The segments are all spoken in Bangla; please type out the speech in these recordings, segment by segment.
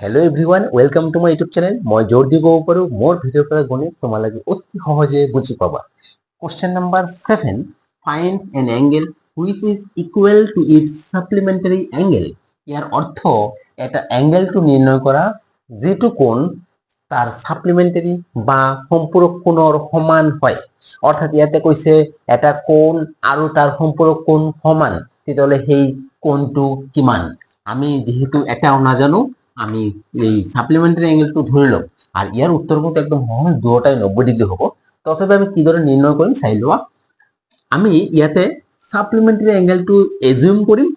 Hello' everyone welcome to my YouTube channel মই জোৰ দি ক'ব পাৰোঁ মোৰ ভিডিঅ'ৰ পৰা গণিত তোমালোকে অতি সহজে বুজি পাবা। Question number seven find an angle which is equal to its supplementary angle ইয়াৰ অৰ্থ, এটা এংগেলটো নিৰ্ণয় কৰা, যিটো কোণ তাৰ ছাপ্লিমেণ্টাৰী বা সম্পূৰক কোণৰ সমান হয়। অৰ্থাৎ ইয়াতে কৈছে, এটা কোণ আৰু তাৰ সম্পূৰক কোণ সমান। তেতিয়াহ'লে সেই কোণটো কিমান? আমি যিহেতু এটাও নাজানো আমি এই সাপ্লিমেন্টারি অ্যাঙ্গেলটো ধরে লম আর ইয়ার উত্তর কিন্তু একদম সহজ দুটাই নব্বই ডিগ্রি হ'ব। তথাপি আমি কিদৰে নিৰ্ণয় কৰিম চাই লোৱা আমি ইয়াতে সাপ্লিমেন্টারি অ্যাঙ্গেলটো এজিউম কৰিম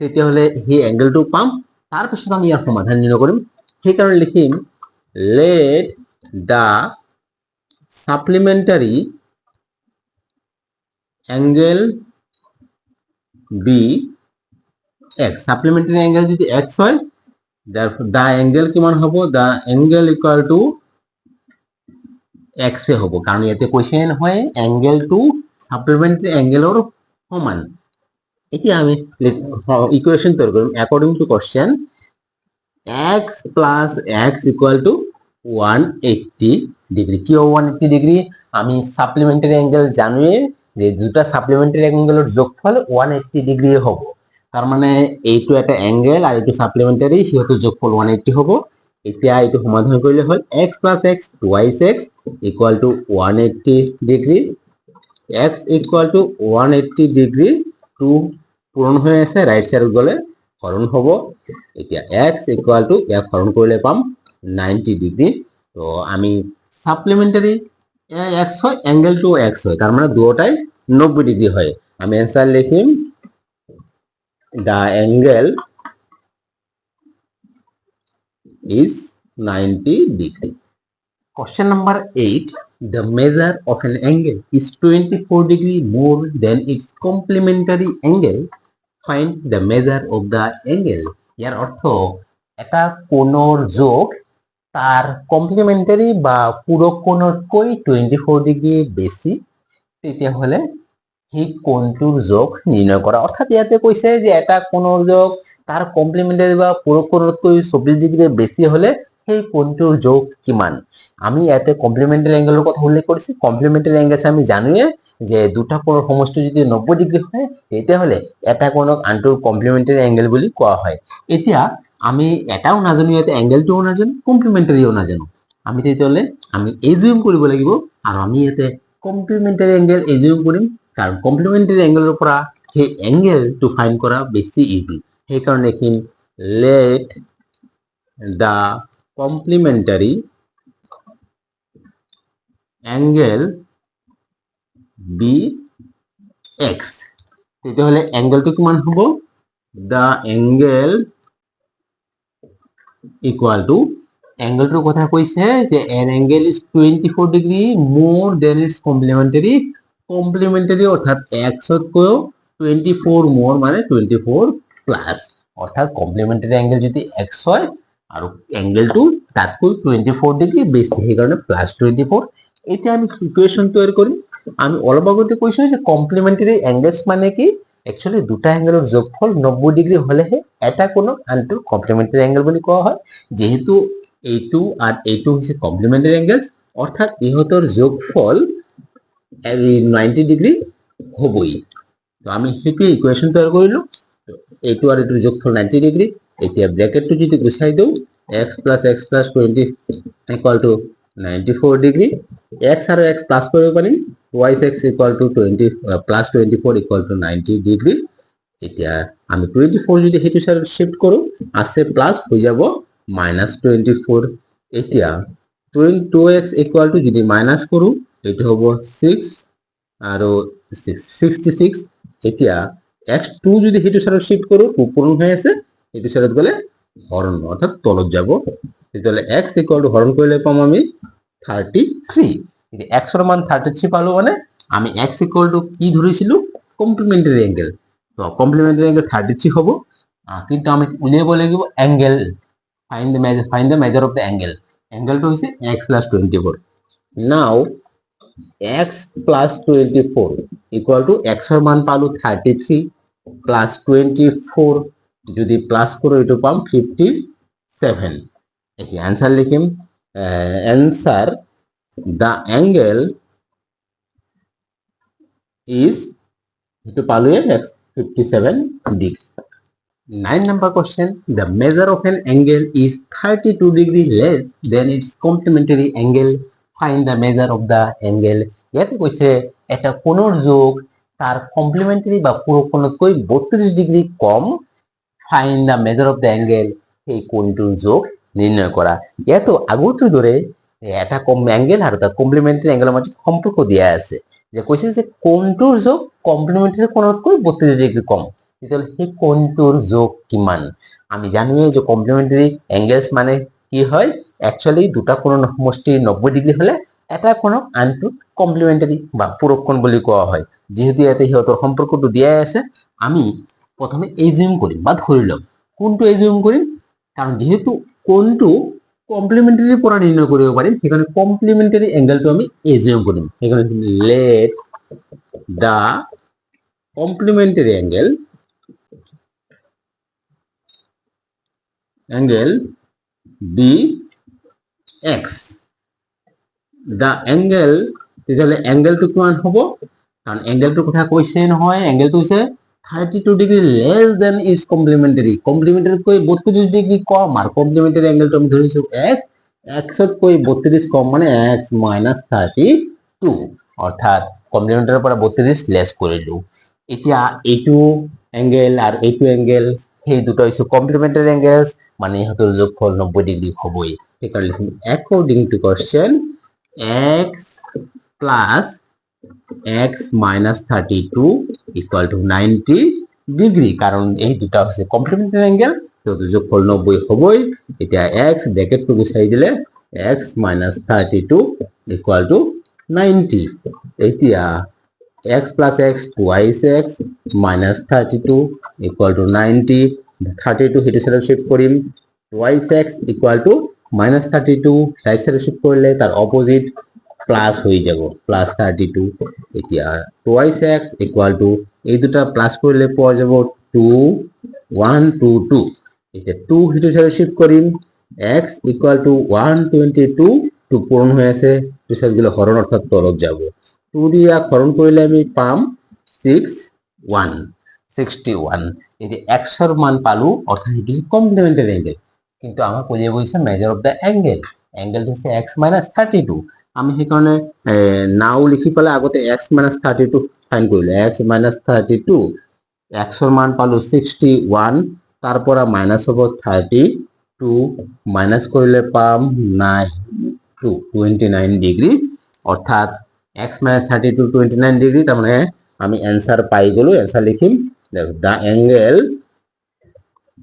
তেতিয়াহ'লে সেই এংগেলটো পাম। তাৰপিছত আমি ইয়াৰ সমাধান নিৰ্ণয় কৰিম। সেইকাৰণে লিখিম let the supplementary angle be x supplementary angle যদি এক্স হয় দা এংগেল কিমান হ'ব? The angle equal to x এ হ'ব। কাৰণ ইয়াতে কৈছে নহয় এংগেলটো ছাপ্লিমেণ্টাৰী এংগেলৰ সমান। এতিয়া আমি ইকুৱেশ্যন তৈয়াৰ কৰিম according to equation x plus x equal to one eighty degree কিয় ওৱান এইট্টি ডিগ্ৰী আমি ছাপ্লিমেণ্টাৰী এংগেল জানোৱে যে দুটা ছাপ্লিমেণ্টাৰী এংগেলৰ যোগফল ওৱান এইট্টি ডিগ্ৰী হ'ব। তাৰমানে এইটো এটা এংগেল আৰু এইটো ছাপ্লিমেণ্টাৰী সিহঁতৰ যোগফল ওৱান এইট্টি হ'ব। এতিয়া এইটো সমাধান কৰিলে হ'ল x plus x twice x equal to one eighty degree x equal to one eighty degree two পূৰণ হৈ আছে ৰাইট চাইডত গ'লে হৰণ হ'ব। এতিয়া এক্স ইকুৱাল টু ইয়াক হৰণ কৰিলে পাম নাইণ্টি ডিগ্ৰী তো আমি সাপ্লিমেন্টারি এক্স হয় অ্যাঙ্গেলটো এক্স হয় তার মানে দুটাই নব্বই ডিগ্রি হয়। আমি অ্যান্সার লিখিম। The angle is 90 degree. Question number 8. The measure of an angle is 24 degree more than its complementary angle. Find the measure of the angle. ইয়ার অর্থ এটা কোণৰ যোগ তাৰ কমপ্লিমেণ্টাৰী বা পূৰক কোণতকৈ টুৱেণ্টি ফ'ৰ ডিগ্ৰী বেছি তেতিয়াহ'লে সেই কোণটোৰ যোগ নিৰ্ণয় কৰা। অৰ্থাৎ ইয়াতে কৈছে যে এটা কোণৰ যোগ, তাৰ কমপ্লিমেণ্টাৰী বা কোণতকৈ চৌবিছ ডিগ্ৰী বেছি হ'লে সেই কোণটোৰ যোগ কিমান? আমি ইয়াতে কমপ্লিমেণ্টাৰী এংগেলৰ কথা উল্লেখ কৰিছোঁ। কমপ্লিমেণ্টাৰী এংগেল আমি জানোৱে যে দুটা কোণৰ সমষ্টি যদি নব্বৈ ডিগ্ৰী হয়, তেতিয়াহ'লে এটা কোণক আনটোৰ কমপ্লিমেণ্টাৰী এংগেল বুলি কোৱা হয়। এতিয়া আমি এটাও নাজানো, ইয়াতে এংগেলটোও নাজানো কমপ্লিমেণ্টাৰীও নাজানো। আমি তেতিয়াহ'লে আমি এজিউম কৰিব লাগিব আৰু আমি ইয়াতে কমপ্লিমেণ্টাৰী এংগেল এজিউম কৰিম। কাৰণ কমপ্লিমেণ্টাৰী এংগেলৰ পৰা সেই এংগেলটো ফাইন কৰা বেছি ইজি সেইকাৰণে এইখিনি let the complementary angle be x তেতিয়াহ'লে এংগেলটো কিমান হ'ব দ্য এংগেল ইকুয়াল টু এংগেলটোৰ কথা কৈছে যে an angle is twenty four degree more than its complementary complementary অৰ্থাৎ এক্সতকৈও টুৱেণ্টি ফ'ৰ মোৰ মানে টুৱেণ্টি ফ'ৰ প্লাছ অৰ্থাৎ কমপ্লিমেণ্টাৰী এংগেল যদি এক্স হয় আৰু এংগেলটো তাতকৈ টুৱেণ্টি ফ'ৰ ডিগ্ৰী বেছি সেইকাৰণে প্লাছ টুৱেণ্টি ফ'ৰ এতিয়া আমি ইকুৱেশ্যন তৈয়াৰ কৰিম আমি অলপ আগতে কৈছোঁ যে কমপ্লিমেণ্টাৰী এংগেলছ মানে কি? একচুৱেলি দুটা এংগেলৰ যোগফল নব্বৈ ডিগ্ৰী হ'লেহে এটা কোণক আনটো কমপ্লিমেণ্টাৰী এংগেল বুলি কোৱা হয়। যিহেতু এইটো আৰু এইটো হৈছে কমপ্লিমেণ্টাৰী এংগেলছ অৰ্থাৎ ইহঁতৰ যোগফল নাইণ্টি ডিগ্ৰী হ'বই। তো আমি সেইটোৱে ইকুৱেশ্যন তৈয়াৰ কৰিলোঁ এইটো আৰু এইটোৰ যোগফল নাইণ্টি ডিগ্ৰী এতিয়া ব্ৰেকেটটো যদি গুচাই দিওঁ x plus x plus twenty equal to ninety four degree x আৰু এক্স প্লাছ কৰিব পাৰিম twice x equal to twenty plus twenty four equal to ninety degree এতিয়া আমি টুৱেণ্টি ফ'ৰ যদি সেইটো চাইডত শ্বিফ্ট কৰোঁ আছে প্লাছ হৈ যাব মাইনাছ টুৱেণ্টি ফ'ৰ এতিয়া twenty two x equal to যদি মাইনাছ কৰোঁ এইটো হ'ব ছিক্স আৰু ছিক্সটি ছিক্স এতিয়া এক্স টু যদি সেইটো চাইডত শ্বিফ্ট কৰোঁ টু পূৰণ হৈ আছে এইটো চাইডত গ'লে হৰণ অৰ্থাৎ তলত যাব। তেতিয়াহ'লে এক্স ইকুৱাল টু হৰণ কৰিলে পাম আমি থাৰ্টি থ্ৰী এতিয়া এক্সৰ মান থাৰ্টি থ্ৰী পালোঁ মানে আমি এক্স ইকুৱাল টু কি ধৰিছিলোঁ? কমপ্লিমেণ্টাৰী এংগেল তো কমপ্লিমেণ্টাৰী এংগেল থাৰ্টি থ্ৰী হ'ব কিন্তু আমি উলিয়াব লাগিব angle find the measure find the measure of the angle এংগেলটো হৈছে x plus twenty four now x plus twenty four equal to এক্সৰ মান পালোঁ thirty three plus twenty four যদি প্লাছ কৰোঁ এইটো পাম ফিফটি ছেভেন এটি অ্যান্সার লিখিম answer the angle is itu পালুয়ে fifty seven degree nine number question the measure of an angle is thirty two degree less than its complementary angle find the measure of the angle ইয়াতে কৈছে, এটা কোণৰ যোগ, তাৰ কমপ্লিমেন্টারি বা পুরো কোণতকৈ বত্ৰিশ degree com find the measure of the angle সেই কোণটোৰ যোগ নিৰ্ণয় কৰা। ইয়াতো আগৰটোৰ দৰে, এটা কম অ্যাঙ্গেল আৰু তাৰ কমপ্লিমেন্টারি অ্যাঙ্গেলৰ মাজত সম্পৰ্ক দিয়া আছে। যে কৈছে যে কোণটোৰ যোগ কমপ্লিমেন্টারি কোণতকৈ বত্ৰিশ ডিগ্ৰী কম। তেতিয়াহ'লে সেই কোণটোৰ যোগ কিমান? আমি জানোৱে যে কমপ্লিমেন্টারি এংগেলছ মানে কি হয়? একচুৱেলি দুটা কোণৰ সমষ্টি নব্বৈ ডিগ্ৰী হ'লে এটা কোণক আনটোত কমপ্লিমেন্টারি বা পূৰক কোণ বুলি কোৱা হয়। যিহেতু ইয়াতে সিহঁতৰ সম্পৰ্কটো দিয়াই আছে, আমি প্ৰথমে এজিউম কৰিম বা ধৰি ল'ম। কোনটো এজিউম কৰিম? কাৰণ যিহেতু কোণটো কমপ্লিমেন্টারিৰ পৰা নিৰ্ণয় কৰিব পাৰিম, সেইকাৰণে কমপ্লিমেন্টারি এংগেলটো আমি এজিউম কৰিম। সেইকাৰণে let the complementary angle angle be x the angle তেতিয়াহ'লে এংগেলটো কিমান হ'ব? কাৰণ এংগেলটোৰ কথা কৈছে নহয়। এংগেলটো হৈছে thirty two degree less than is complementary কমপ্লিমেণ্টাৰীতকৈ বত্ৰিছ ডিগ্ৰী কম। আৰু কমপ্লিমেণ্টাৰী এংগেলটো আমি ধৰিছোঁ এক্স এক্সতকৈ বত্ৰিছ কম মানে এক্স মাইনাছ থাৰ্টি টু অৰ্থাৎ কমপ্লিমেণ্টাৰীৰ পৰা বত্ৰিছ লেছ কৰিলোঁ এতিয়া এইটো এংগেল আৰু এইটো এংগেল সেই দুটা হৈছে কমপ্লিমেণ্টাৰী এংগেলছ মানে ইহঁতৰ যোগফল নব্বৈ ডিগ্ৰী হ'বই। সেইকাৰণে লিখিম according to question x plus x minus thirty two equal to ninety degree কাৰণ এই দুটা হৈছে কমপ্লিমেণ্টাৰী এংগেল সিহঁতৰ যোগফল নব্বৈ হ'বই এতিয়া এক্স ব্ৰেকেটটো গুচাই দিলে x minus thirty two equal to ninety এতিয়া x plus x twice x minus thirty two equal to ninety thirty two সেইটো চাইডত shift Karim twice x equal to minus thirty two right চাইডত শ্বিফ্ট কৰিলে তাৰ অপজিট প্লাছ হৈ যাব প্লাছ থাৰ্টি টু এতিয়া টুৱাইছ এক্স ইকুৱেল টু এই দুটা প্লাছ কৰিলে পোৱা যাব টু ওৱান টু টু এতিয়া টু সেইটো চাইডত shift Karim x equal to one twenty two two পূৰণ হৈ আছে টু চাইড গ'লে হৰণ অৰ্থাৎ তলত যাব টু দি ইয়াক হৰণ কৰিলে আমি পাম ছিক্স ওৱান ছিক্সটি ওৱান এতিয়া এক্সৰ মান পালোঁ অৰ্থাৎ সেইটো হৈছে কমপ্লিমেণ্টাৰী এংগেল কিন্তু আমাক বুজিব গৈছে মেজাৰ অফ দ্য এংগেল এংগেলটো হৈছে এক্স মাইনাছ থাৰ্টি টু আমি সেইকাৰণে নাও লিখি পেলাই আগতে x minus thirty two fine কৰিলোঁ এক্স মাইনাছ থাৰ্টি টু এক্সৰ মান পালোঁ ছিক্সটি ওৱান তাৰ পৰা মাইনাছ হ'ব থাৰ্টি টু মাইনাছ কৰিলে পাম nine two twenty nine degree অৰ্থাৎ x minus thirty two twenty nine degree তাৰমানে আমি এনচাৰ পাই গ'লো। এনচাৰ লিখিম দ্য এংগেল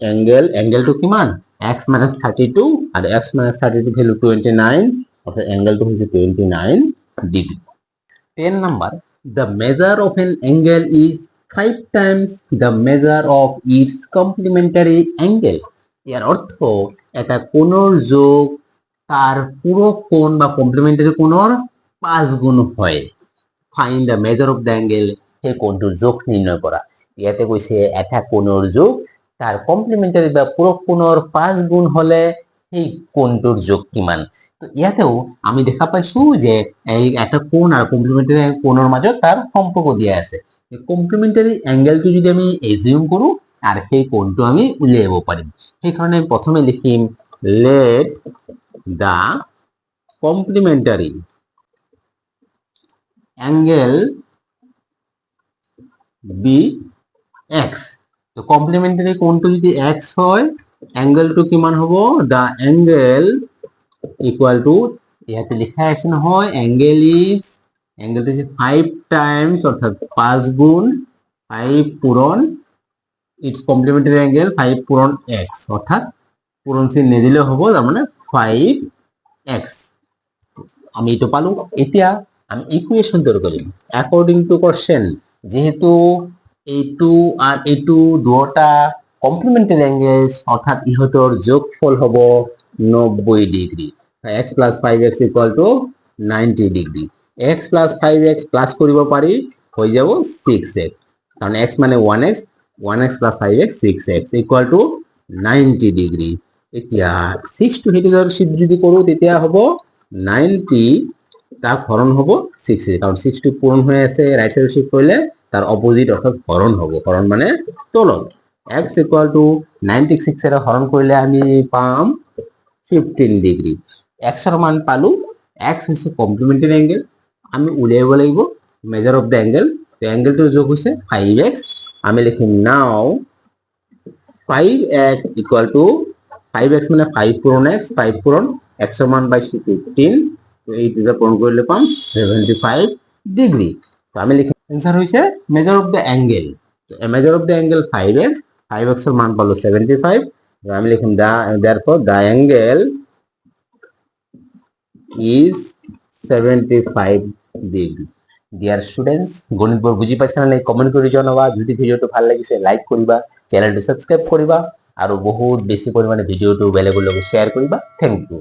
এংগেল এংগেলটো কিমান? এক্স মাইনাছ থাৰ্টি টু আৰু x minus thirty two value twenty nine অৰ্থাৎ এংগেলটো হৈছে twenty nine degree ten number the measure of an angle is five times the measure of its complementary angle ইয়াৰ অৰ্থ এটা কোণৰ যোগ তাৰ পূৰক কোণ বা কমপ্লিমেণ্টাৰী কোণৰ পাঁচ গুণ হয়। Find the measure of the angle সেই কোণটোৰ যোগ নিৰ্ণয় কৰা ইয়াতে কৈছে এটা কোণৰ যোগ তাৰ কমপ্লিমেণ্টাৰী বা কোণৰ পাঁচ গুণ হ'লে সেই কোণটোৰ যোগ কিমান? তো ইয়াতেও আমি দেখা পাইছো যে এই এটা কোণ আৰু কমপ্লিমেণ্টাৰী কোণৰ মাজত তাৰ সম্পৰ্ক দিয়া আছে। কমপ্লিমেণ্টাৰী এংগেলটো যদি আমি এজিউম কৰোঁ আৰু সেই কোণটো আমি উলিয়াব পাৰিম। সেইকাৰণে আমি প্ৰথমে লিখিম let the complementary angle be x তো কমপ্লিমেন্টারি কোণটো যদি এক্স হয় এংগেলটো কিমান হ'ব? দ্য এংগেল ইকুৱেল টু ইয়াতে লিখা আছে নহয় এংগেল ইজ এংগেলটো হৈছে ফাইভ টাইমছ অৰ্থাৎ পাঁচ গুণ ফাইভ পূৰণ ইটছ কমপ্লিমেন্টারি এংগেল ফাইভ পূৰণ এক্স অৰ্থাৎ পূৰণ চিন নিদিলেও হ'ব তাৰমানে ফাইভ এক্স আমি এইটো পালো। এতিয়া আমি ইকুৱেশ্যন তৈরি কৰিম। অ্যাকর্ডিং টু কোশ্চেন যেহেতু এইটো আর এইটো দুটা কমপ্লিমেন্টারি অ্যাঙ্গেলস অর্থাৎ ইহঁতৰ যোগফল হ'ব নব্বৈ degree x plus five x equal to ninety degree x plus five x plus কৰিব পাৰি হৈ যাব ছিক্স এক্স কাৰণ এক্স মানে one x one x plus five x six x equal to ninety degree এতিয়া ছিক্স টু সেইটো যদি কৰোঁ তেতিয়া হ'ব নাইনটি তাক হৰণ হ'ব ছিক্স কাৰণ ছিক্স টু পূৰণ হৈ আছে ৰাইট চাইড চিফ্ট কৰিলে তাৰ অপজিট অৰ্থাৎ হৰণ হ'ব। হৰণ মানে তলত এক্স ইকুৱেল টু নাইনটি ছিক্সেৰে হৰণ কৰিলে আমি পাম ফিফটিন ডিগ্ৰী এক্সৰ মান পালোঁ এক্স হৈছে কমপ্লিমেণ্টাৰী এংগেল আমি উলিয়াব লাগিব measure of the angle angle এংগেলটো যোগ হৈছে ফাইভ এক্স আমি লিখিম now five x equal to five x মানে ফাইভ পূৰণ এক্স ফাইভ পূৰণ এক্সৰ মান পাইছোঁ ফিফটিন এই আমি লিখিম এনচাৰ হৈছে measure of the dear students গণিতবোৰ বুজি পাইছা নে কমেণ্ট কৰি জনাবা। যদি ভালো লাগিছে লাইক কৰিবা চেনেলটো ছাবস্ক্ৰাইব কৰিবা আৰু বহুত বেছি পৰিমাণে ভিডিঅ'টো বেলেগৰ লগত শ্বেয়াৰ কৰিবা থেংক ইউ